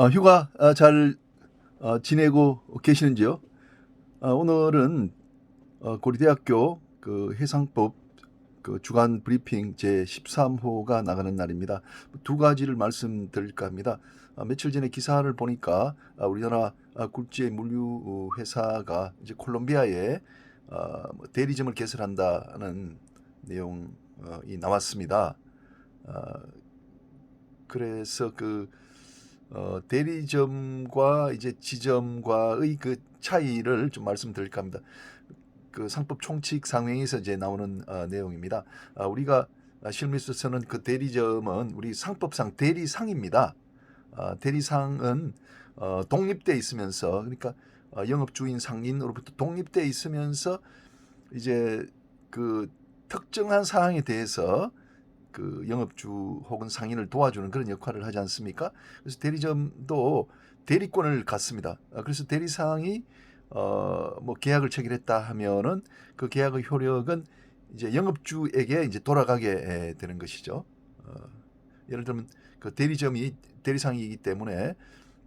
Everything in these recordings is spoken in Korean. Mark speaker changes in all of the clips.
Speaker 1: 어, 휴가 어, 잘 어, 지내고 계시는지요? 어, 오늘은 어, 고려대학교 그 해상법 그 주간 브리핑 제 13호가 나가는 날입니다. 두 가지를 말씀드릴까 합니다. 아, 며칠 전에 기사를 보니까 아, 우리나라 아, 굴지의 물류 회사가 이제 콜롬비아에 아, 뭐 대리점을 개설한다는 내용이 나왔습니다. 아, 그래서 그 어, 대리점과 이제 지점과의 그 차이를 좀 말씀드릴까 합니다. 그 상법 총칙 상행에서 이제 나오는 어, 내용입니다. 아, 우리가 실무에서 쓰는 그 대리점은 우리 상법상 대리상입니다. 아, 대리상은 어, 독립돼 있으면서 그러니까 어, 영업주인 상인으로부터 독립돼 있으면서 이제 그 특정한 사항에 대해서 그 영업주 혹은 상인을 도와주는 그런 역할을 하지 않습니까? 그래서 대리점도 대리권을 갖습니다. 아, 그래서 대리상이 어 뭐 계약을 체결했다 하면은 그 계약의 효력은 이제 영업주에게 이제 돌아가게 에, 되는 것이죠. 어, 예를 들면 그 대리점이 대리상이기 때문에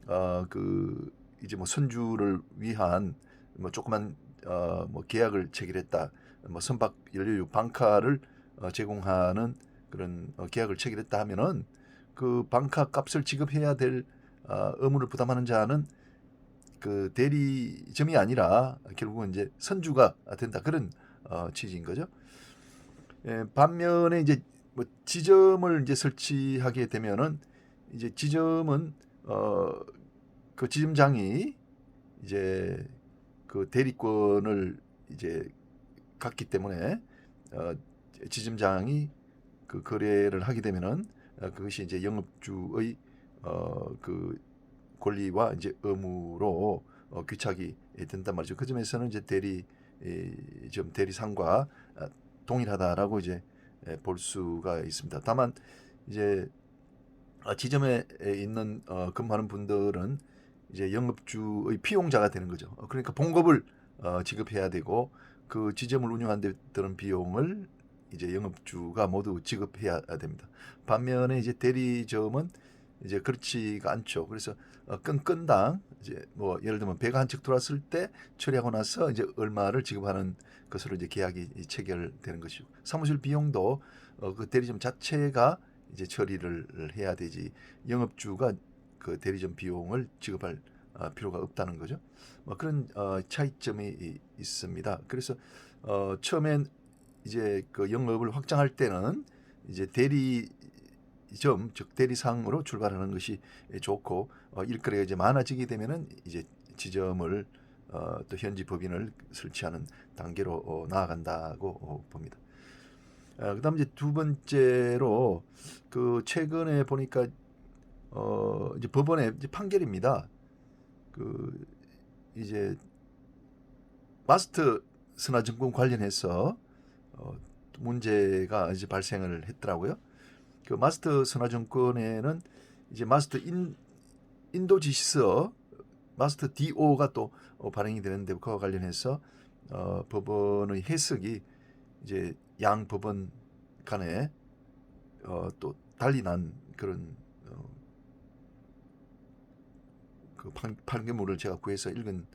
Speaker 1: 어 그 이제 뭐 선주를 위한 뭐 조그만 어뭐 계약을 체결했다. 뭐 선박 연료유 방카를 어, 제공하는 그런 어, 계약을 체결했다 하면은 그 방카 값을 지급해야 될 어, 의무를 부담하는 자는 그 대리점이 아니라 결국은 이제 선주가 된다 그런 어, 취지인 거죠. 예, 반면에 이제 뭐 지점을 이제 설치하게 되면은 이제 지점은 어그 지점장이 이제 그 대리권을 이제 갖기 때문에 어 지점장이 그 거래를 하게 되면은 어, 그것이 이제 영업주의 어 그 권리와 이제 의무로 어, 귀착이 된단 말이죠. 그 점에서는 이제 대리 이, 좀 대리상과 아, 동일하다라고 이제 예, 볼 수가 있습니다. 다만 이제 아, 지점에 있는 어, 근무하는 분들은 이제 영업주의 피용자가 되는 거죠. 어, 그러니까 봉급을 어, 지급해야 되고 그 지점을 운영하는 데 드는 비용을 이제 영업주가 모두 지급해야 됩니다. 반면에 이제 대리점은 이제 그렇지가 않죠. 그래서 어, 건건당 이제 뭐 예를 들면 배가 한 척 들어왔을 때 처리하고 나서 이제 얼마를 지급하는 것으로 이제 계약이 체결되는 것이고 사무실 비용도 어, 그 대리점 자체가 이제 처리를 해야 되지 영업주가 그 대리점 비용을 지급할 어, 필요가 없다는 거죠. 뭐 그런 어, 차이점이 이- 있습니다. 그래서 어, 처음엔 이제 그 영업을 확장할 때는 이제 대리점 즉 대리상으로 출발하는 것이 좋고 어, 일거리가 이제 많아지게 되면은 이제 지점을 어, 또 현지 법인을 설치하는 단계로 어, 나아간다고 어, 봅니다. 어, 그다음 이제 두 번째로 그 최근에 보니까 어 이제 법원의 이제 판결입니다. 그 이제 마스터 선화증권 관련해서 어, 문제가 이제 발생을 했더라고요. 그 마스터 선화증권에는 이제 마스터 인 인도 지시서 마스터 DO가 또 어, 발행이 되는데 그와 관련해서 어, 법원의 해석이 이제 양 법원 간에 어, 또 달리 난 그런 어, 그 판, 판결문을 제가 구해서 읽은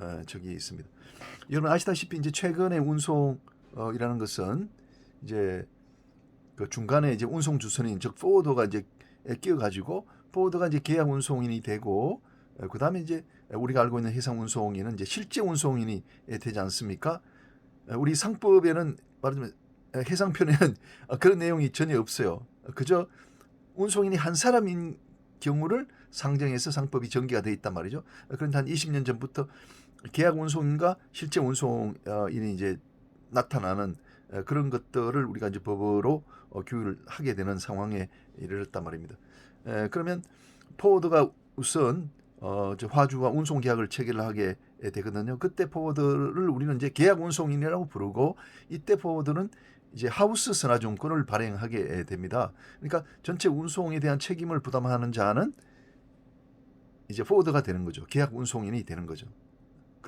Speaker 1: 어, 적이 있습니다. 여러분 아시다시피 이제 최근에 운송 이라는 것은 이제 그 중간에 이제 운송 주선인 즉 포워더가 이제 끼어 가지고 포워더가 이제 계약 운송인이 되고 그 다음에 이제 우리가 알고 있는 해상 운송인은 이제 실제 운송인이 되지 않습니까? 우리 상법에는 말하자면 해상편에는 그런 내용이 전혀 없어요. 그저 운송인이 한 사람인 경우를 상정해서 상법이 전개가 돼 있단 말이죠. 그런데 한 20년 전부터 계약 운송인과 실제 운송인이 이제 나타나는 어, 그런 것들을 우리가 이제 법으로 어, 규율을 하게 되는 상황에 이르렀단 말입니다. 에, 그러면 포워드가 우선 어, 화주와 운송 계약을 체결을 하게 되거든요. 그때 포워드를 우리는 이제 계약 운송인이라고 부르고 이때 포워드는 이제 하우스 선화증권을 발행하게 됩니다. 그러니까 전체 운송에 대한 책임을 부담하는 자는 이제 포워드가 되는 거죠. 계약 운송인이 되는 거죠.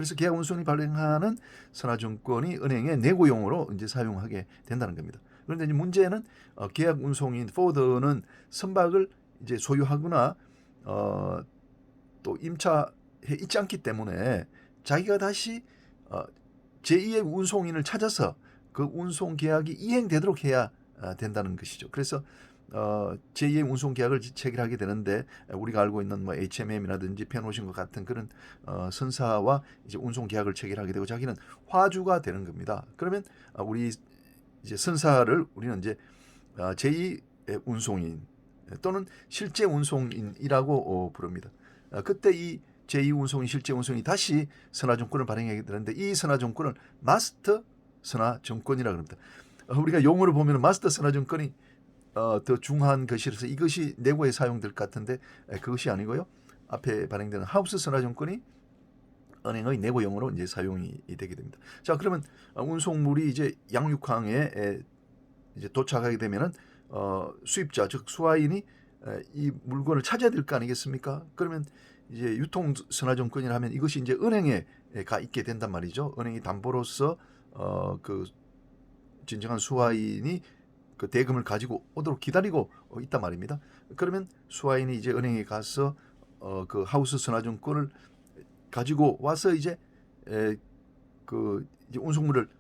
Speaker 1: 그래서 계약 운송이 발행하는 선화증권이 은행의 내고용으로 이제 사용하게 된다는 겁니다. 그런데 이제 문제는 어, 계약 운송인 포워드는 선박을 이제 소유하거나 어, 또 임차해 있지 않기 때문에 자기가 다시 어, 제2의 운송인을 찾아서 그 운송 계약이 이행되도록 해야 아, 된다는 것이죠. 그래서 어, 제2의 운송 계약을 체결하게 되는데 우리가 알고 있는 뭐 HMM이라든지 페노신과 같은 그런 어, 선사와 이제 운송 계약을 체결하게 되고 자기는 화주가 되는 겁니다. 그러면 아, 우리 이제 선사를 우리는 이제 어, 제2의 운송인 또는 실제 운송인이라고 어, 부릅니다. 어, 그때 이 제2 운송인 실제 운송이 다시 선화증권을 발행하게 되는데 이 선화증권을 마스터 선화증권이라고 합니다. 어, 우리가 용어를 보면 마스터 선화증권이 어, 더 중요한 것이라서 이것이 내고에 사용될 것 같은데 에, 그것이 아니고요. 앞에 발행되는 하우스 선화증권이 은행의 내고 용어로 이제 사용이 되게 됩니다. 자 그러면 어, 운송물이 이제 양육항에 에, 이제 도착하게 되면은 어, 수입자 즉 수화인이 에, 이 물건을 찾아야 될 거 아니겠습니까? 그러면 이제 유통 선화증권이라 하면 이것이 이제 은행에 에, 가 있게 된단 말이죠. 은행이 담보로서 어, 그 진정한 수화인이 그 대금을 가지고 오도록 기다리고 어, 있단 말입니다. 그러면 수화인이 이제 은행에 가서 어, 그 하우스 선화증권을 가지고 와서 이제 에, 그 이제 운송물을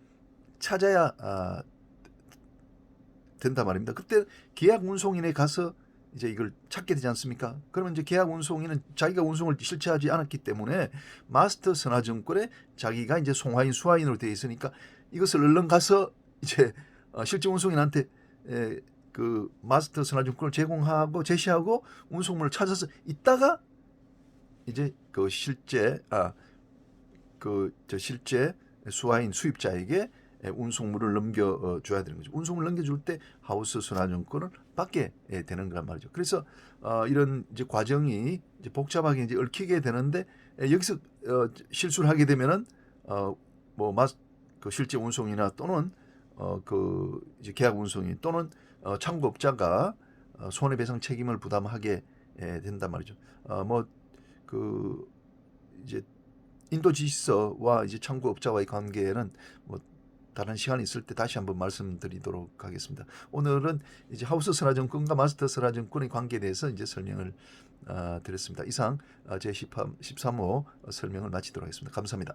Speaker 1: 찾아야 아, 된단 말입니다. 그때 계약 운송인에 가서 이제 이걸 찾게 되지 않습니까? 그러면 이제 계약 운송인은 자기가 운송을 실체하지 않았기 때문에 마스터 선화증권에 자기가 이제 송화인 수화인으로 되어 있으니까 이것을 얼른 가서 이제 어, 실제 운송인한테 에, 그 마스터 선화증권을 제공하고 제시하고 운송물을 찾아서 있다가 이제 그 실제 아 그 저 실제 수화인 수입자에게 에, 운송물을 넘겨 어, 줘야 되는 거죠. 운송을 넘겨줄 때 하우스 선화증권을 받게 예, 되는 거란 말이죠. 그래서 어, 이런 이제 과정이 이제 복잡하게 이제 얽히게 되는데 에, 여기서 어, 실수를 하게 되면은 어뭐 마스 그 실제 운송이나 또는 어 그 이제 계약 운송인 또는 어, 창구업자가 어, 손해배상 책임을 부담하게 예, 된단 말이죠. 어 뭐 그 이제 인도 지시서와 이제 창구업자와의 관계는 뭐 다른 시간이 있을 때 다시 한번 말씀드리도록 하겠습니다. 오늘은 이제 하우스 선화증권과 마스터 선화증권의 관계에 대해서 이제 설명을 어, 드렸습니다. 이상 어, 제 13호 설명을 마치도록 하겠습니다. 감사합니다.